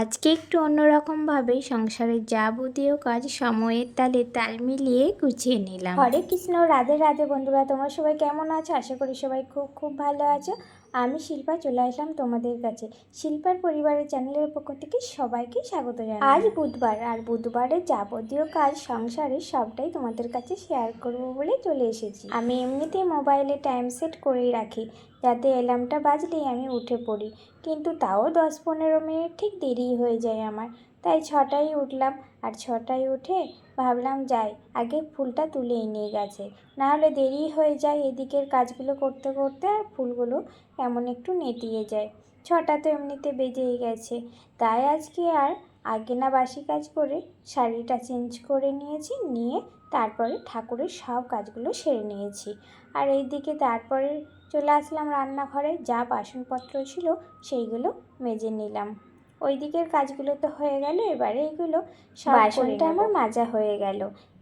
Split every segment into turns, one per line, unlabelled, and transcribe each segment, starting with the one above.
আজকে একটু অন্যরকমভাবে সংসারের যাবতীয় কাজ সময়ের তালে তাল মিলিয়ে গুছিয়ে নিলাম। হরে কৃষ্ণ রাধে রাধে বন্ধুরা তোমরা সবাই কেমন আছো? আশা করি সবাই খুব খুব ভালো আছো। আমি শিল্পা চলে আসলাম তোমাদের কাছে। শিল্পার পরিবারের চ্যানেলের পক্ষ থেকে সবাইকে স্বাগত জানাই। আজ বুধবার আর বুধবারের যাবতীয় কাজ সংসারের সবটাই তোমাদের কাছে শেয়ার করব বলে চলে এসেছি। আমি এমনিতেই মোবাইলে টাইম সেট করেই রাখি। যাতে অ্যালার্মটা বাজলেই আমি উঠে পড়ি। কিন্তু তাও দশ পনেরো মিনিট ঠিক দেরি হয়ে যায় আমার। তাই ছটায় উঠলাম আর ছটায় উঠে ভাবলাম, যাই, আগে ফুলটা তুলেই নিয়ে গেছে। নাহলে দেরি হয়ে যায় এদিকের কাজগুলো করতে করতে আর ফুলগুলো এমন একটু নেতিয়ে যায়। ছটা তো এমনিতে বেজেই গেছে। তাই আজকে আর আগে না বাসি কাজ করে শাড়িটা চেঞ্জ করে নিয়েছি, নিয়ে তারপরে ঠাকুরের সব কাজগুলো সেরে নিয়েছি। আর এইদিকে তারপরে চলে আসলাম রান্নাঘরে যা বাসনপত্র ছিল সেইগুলো মেজে নিলাম। ওই দিকের কাজগুলো তো হয়ে গেল এবারে এগুলো বাসনটা আমার মাজা হয়ে গেল।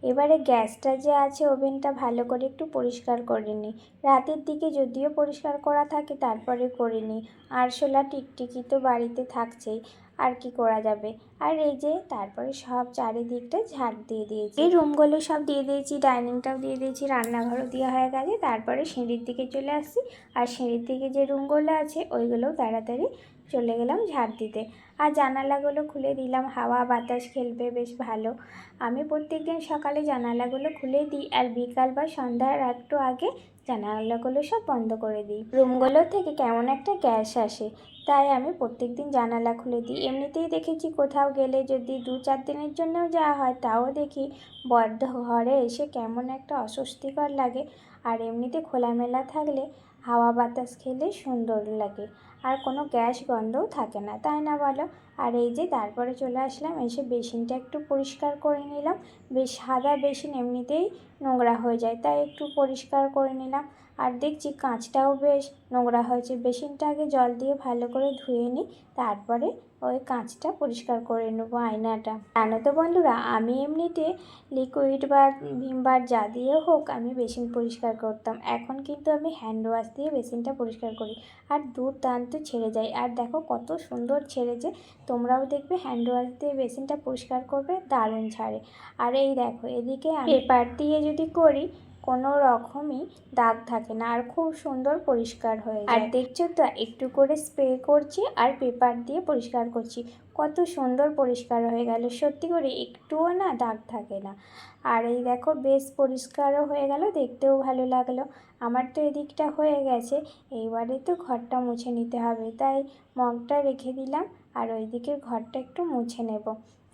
এবারে গ্যাসটা যে আছে ওভেনটা ভালো করে একটু পরিষ্কার করে নিই রাতের দিকে যদিও পরিষ্কার করা থাকে, তারপরে করে নিই আরশোলা টিকটিকি তো বাড়িতে থাকছেই, আর কি করা যাবে? আর এই যে তারপরে সব চারিদিকটা ঝাড় দিয়ে দিয়েছি। এই রুমগুলো সব দিয়ে দিয়েছি, ডাইনিংটাও দিয়ে দিয়েছি, রান্নাঘরও দেওয়া হয়ে গেছে। তারপরে সিঁড়ির দিকে চলে আসছি। আর সিঁড়ির দিকে যে রুমগুলো আছে, ওইগুলোও তাড়াতাড়ি চলে গেলাম ঝাড় দিতে। আর জানালাগুলো খুলে দিলাম, হাওয়া বাতাস খেলবে, বেশ ভালো। আমি প্রত্যেকদিন সকালে জানালাগুলো খুলে দিই আর বিকাল বা সন্ধ্যার একটু আগে জানালাগুলো সব বন্ধ করে দিই। রুমগুলো থেকে কেমন একটা গ্যাস আসে, তাই আমি প্রত্যেক দিন জানালা খুলে দিই। এমনিতেই দেখেছি কোথাও গেলে যদি দু চার দিনের জন্যও যাওয়া হয়, তাও দেখি বদ্ধ ঘরে এসে কেমন একটা অস্বস্তিকর লাগে। আর এমনিতে খোলামেলা থাকলে হাওয়া বাতাস খেলে সুন্দর লাগে। আর কোনো গ্যাস গন্ধও থাকে না, তাই না বলো? আর এই যে তারপরে চলে আসলাম, এসে বেসিনটা একটু পরিষ্কার করে নিলাম। বেশ, সাদা বেসিন এমনিতেই নোংরা হয়ে যায়, তাই একটু পরিষ্কার করে নিলাম। আর দেখছি কাঁচটাও বেশ নোংরা হয়েছে। বেসিনটা আগে জল দিয়ে ভালো করে ধুয়ে নিই, তারপরে ওই কাঁচটা পরিষ্কার করে নেব আয়নাটা। জানো তো বন্ধুরা, আমি এমনিতে লিকুইড বা ভিমবার যা দিয়ে হোক আমি বেসিন পরিষ্কার করতাম। এখন কিন্তু আমি হ্যান্ড ওয়াশ দিয়ে বেসিনটা পরিষ্কার করি আর দুর্দান্ত ছেড়ে যায়। আর দেখো কত সুন্দর ছেড়েছে, তোমরাও দেখবে হ্যান্ড ওয়াশ দিয়ে বেসিনটা পরিষ্কার করবে, দারুণ ছাড়ে। আর এই দেখো, এদিকে পেপার দিয়ে যদি করি কোনো রকমই দাগ থাকে না আর খুব সুন্দর পরিষ্কার হয়ে আর দেখছ তো একটু করে স্প্রে করছি আর পেপার দিয়ে পরিষ্কার করছি। কত সুন্দর পরিষ্কার হয়ে গেল। সত্যি করে একটুও না দাগ থাকে না। আর এই দেখো বেশ পরিষ্কারও হয়ে গেল দেখতেও ভালো লাগল। আমার তো এদিকটা হয়ে গেছে। এইবারে তো ঘরটা মুছে নিতে হবে। তাই মগটা রেখে দিলাম আর ওইদিকে ঘরটা একটু মুছে নেব।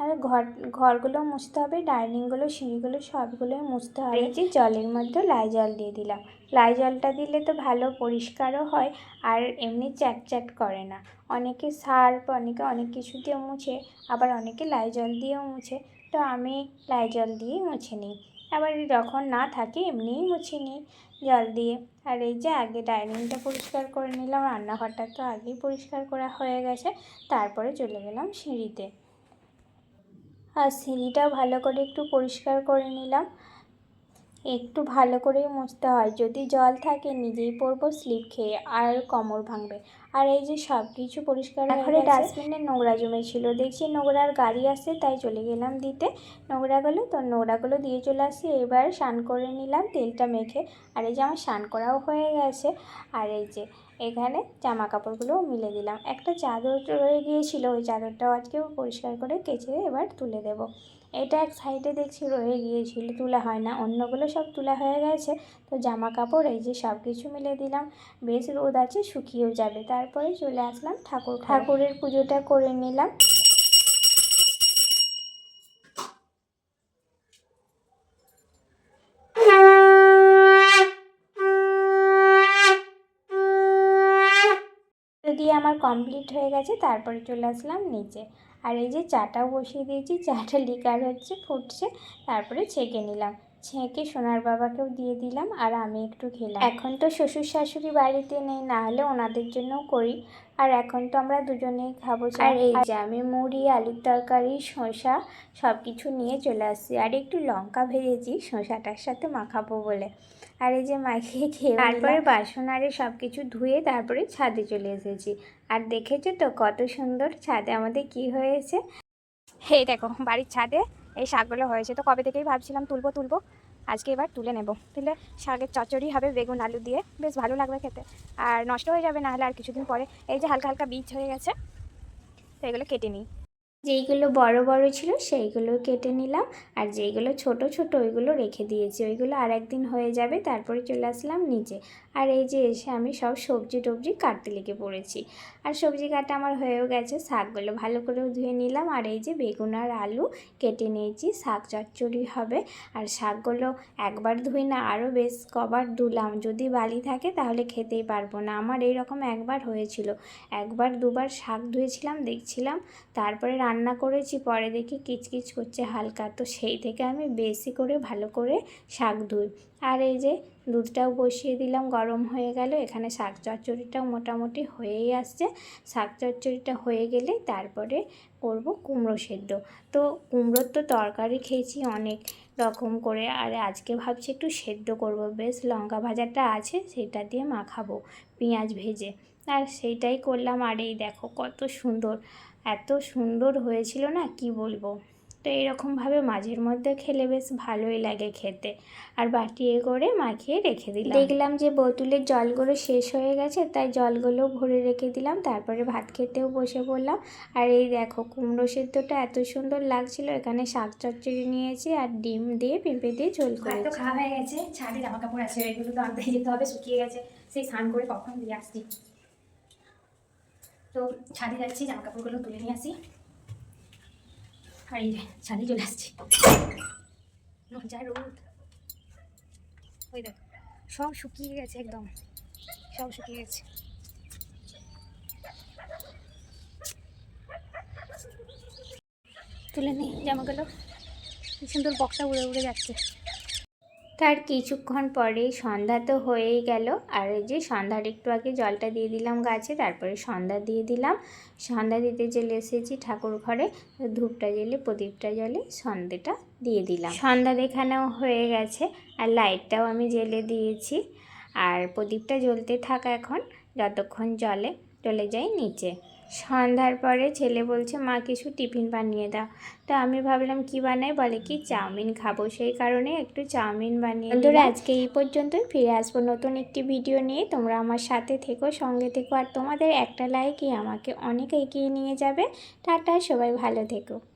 আর ঘর, ঘরগুলো মুছতে হবে, ডাইনিংগুলো, সিঁড়িগুলো সবগুলোই মুছতে হবে। এই যে জলের মধ্যে লাই জল দিয়ে দিলাম। লাই জলটা দিলে তো ভালো, পরিষ্কারও হয়, আর এমনি চ্যাট করে না। অনেকে সার্ফ, অনেকে অনেক কিছু দিয়ে মুছে, আবার অনেকে লাই জল দিয়েও মুছে। তো আমি লাই জল দিয়েই মুছে নিই। আবার যখন না থাকে এমনিই মুছে নিই জল দিয়ে। আর এই যে আগে ডাইনিংটা পরিষ্কার করে নিলাম, রান্নাঘরটা তো আগেই পরিষ্কার করা হয়ে গেছে, তারপরে চলে গেলাম সিঁড়িতে। আর সিঁড়িটা ভালো করে একটু পরিষ্কার করে নিলাম। একটু ভালো করেই মুছতে হয়। যদি জল থাকে নিজেই পরবো স্লিপ খেয়ে আর কোমর ভাঙবে। আর এই যে সব কিছু পরিষ্কার ঘরে ডাস্টবিনে নোংরা জমেছিল দেখছি নোংরার গাড়ি আসছে তাই চলে গেলাম দিতে। নোংরাগুলো তো নোংরাগুলো দিয়ে চলে আসছি এবার স্নান করে নিলাম তেলটা মেখে। আর এই যে আমার স্নান করাও হয়ে গেছে। আর এই যে এখানে জামা কাপড়গুলোও মিলে দিলাম। একটা চাদর রয়ে গিয়েছিল ওই চাদরটাও আজকে পরিষ্কার করে কেচে এবার তুলে দেব। এটা এক সাইডে দেখছি রয়ে গিয়েছিল তোলা হয় না। অন্যগুলো সব তোলা হয়ে গেছে। তো জামা কাপড় এই যে সব কিছু মিলে দিলাম। বেশ রোদ আছে শুকিয়েও যাবে। তারপরে চলে আসলাম ঠাকুর ঠাকুরের পুজোটা করে নিলাম। দিয়ে আমার কমপ্লিট হয়ে গেছে তারপরে চলে আসলাম নিচে। আর এই যে চাটাও বসিয়ে দিয়েছি চাটা লিকার হচ্ছে ফুটছে তারপরে ছেঁকে নিলাম। ছেঁকে সোনার বাবাকেও দিয়ে দিলাম আর আমি একটু খেলাম। এখন তো শ্বশুর শাশুড়ি বাড়িতে নেই না হলে ওনাদের জন্যও করি। আর এখন তো আমরা দুজনেই খাব আর এই যে আমি মুড়ি আলুর তরকারি শসা সব কিছু নিয়ে চলে আসছি। আর একটু লঙ্কা ভেজেছি শসাটার সাথে মাখাবো বলে। আর এই যে মাখিয়ে খেয়ে তারপরে বাসন আরে সব কিছু ধুয়ে তারপরে ছাদে চলে এসেছি। আর দেখেছ তো কত সুন্দর ছাদে আমাদের কি হয়েছে?
হে দেখো বাড়ির ছাদে এই শাকগুলো হয়েছে। তো কবে থেকেই ভাবছিলাম তুলবো তুলবো। আজকে এবার তুলে নেব। তুলে শাকের চচ্চড়ি হবে বেগুন আলু দিয়ে। বেশ ভালো লাগবে খেতে। আর নষ্ট হয়ে যাবে না হলে আর কিছুদিন পরে। এই যে হালকা হালকা বীজ হয়ে গেছে তো এগুলো কেটে নিই।
যেইগুলো বড় বড় ছিল সেইগুলো কেটে নিলাম। আর যেইগুলো ছোট ছোট ওইগুলো রেখে দিয়েছি। ওইগুলো আর একদিন হয়ে যাবে, তারপরে চলে আসলাম নিচে। আর এই যে এসে আমি সব সবজি টবজি কাটতে লেগে পড়েছি। আর সবজি কাটা আমার হয়েও গেছে, শাকগুলো ভালো করেও ধুয়ে নিলাম। আর এই যে বেগুন আর আলু কেটে নিয়েছি, শাক চচ্চড়ি হবে। আর শাকগুলো একবার ধুই না, আরও বেশ কবার ধুলাম যদি বালি থাকে তাহলে খেতেই পারব না। আমার এই রকম একবার হয়েছিল। একবার দুবার শাক ধুয়েছিলাম, দেখছিলাম। তারপরে রান্না করেছি, পরে দেখি কিচকিচ করছে হালকা। তো সেই থেকে আমি বেশি করে ভালো করে শাক ধুই। আর এই যে দুধটাও বসিয়ে দিলাম, গরম হয়ে গেল। এখানে শাক চচ্চড়িটাও মোটামুটি হয়েই আসছে। শাক চচ্চড়িটা হয়ে গেলে তারপরে করব কুমড়ো সেদ্ধ। তো কুমড়োর তো তরকারি খেয়েছি অনেক রকম করে। আর আজকে ভাবছি একটু সেদ্ধ করব। বেশ লঙ্কা ভাজাটা আছে, সেটা দিয়ে মাখাবো, পেঁয়াজ ভেজে। আর সেইটাই করলাম। আর এই দেখো কত সুন্দর এত সুন্দর হয়েছিল না কি বলব? তো এরকমভাবে মাঝের মধ্যে খেলে বেশ ভালোই লাগে খেতে। আর বাটিয়ে করে মাখিয়ে রেখে দিলাম। দেখলাম যে বোতলের জলগুলো শেষ হয়ে গেছে তাই জলগুলো ভরে রেখে দিলাম। তারপরে ভাত খেতেও বসে পড়লাম। আর এই দেখো কুমড়ো সেদ্ধটা এত সুন্দর লাগছিল। এখানে শাক চচ্চড়ি নিয়েছি আর ডিম দিয়ে পেঁপে দিয়ে ঝোল
ভাত তো খাওয়া হয়ে গেছে। ছাদে জামা কাপড় আছে এগুলো তো আনতে যেতে হবে শুকিয়ে গেছে। সেই স্নান করে কখন দিয়ে আসছি? তো ছাদে যাচ্ছি জামা কাপড়গুলো তুলে নিয়ে আসি। আর এই ছাদে চলে আসছি। রোদ। ওই দেখো, সব শুকিয়ে গেছে একদম। সব শুকিয়ে গেছে। তুলে নিই জামাগুলো। কি সুন্দর বক্সটা উড়ে উড়ে যাচ্ছে।
তার কিছুক্ষণ পরেই সন্ধ্যা তো হয়েই গেল। আর এই যে সন্ধ্যার একটু আগে জলটা দিয়ে দিলাম গাছে, তারপরে সন্ধ্যা দিয়ে দিলাম। সন্ধ্যা দিতে চলে এসেছি ঠাকুর ঘরে, ধূপটা জ্বেলে প্রদীপটা জ্বলে সন্ধ্যেটা দিয়ে দিলাম। সন্ধ্যা দেখানোও হয়ে গেছে আর লাইটটাও আমি জ্বেলে দিয়েছি। আর প্রদীপটা জ্বলতে থাকা এখন, যতক্ষণ জলে চলে যাই নিচে। সন্ধ্যার পরে ছেলে বলছে, মা, কিছু টিফিন বানিয়ে দাও। তো আমি ভাবলাম, কি বানাই বলে, কি চাউমিন খাব? সেই কারণে একটু চাউমিন বানিয়ে বন্ধুরা, আজকে এই পর্যন্তই। ফিরে আসব নতুন একটি ভিডিও নিয়ে। তোমরা আমার সাথে থেকো, সঙ্গে থেকো। আর তোমাদের একটা লাইকই আমাকে অনেক এগিয়ে নিয়ে যাবে। টাটা, সবাই ভালো থেকো।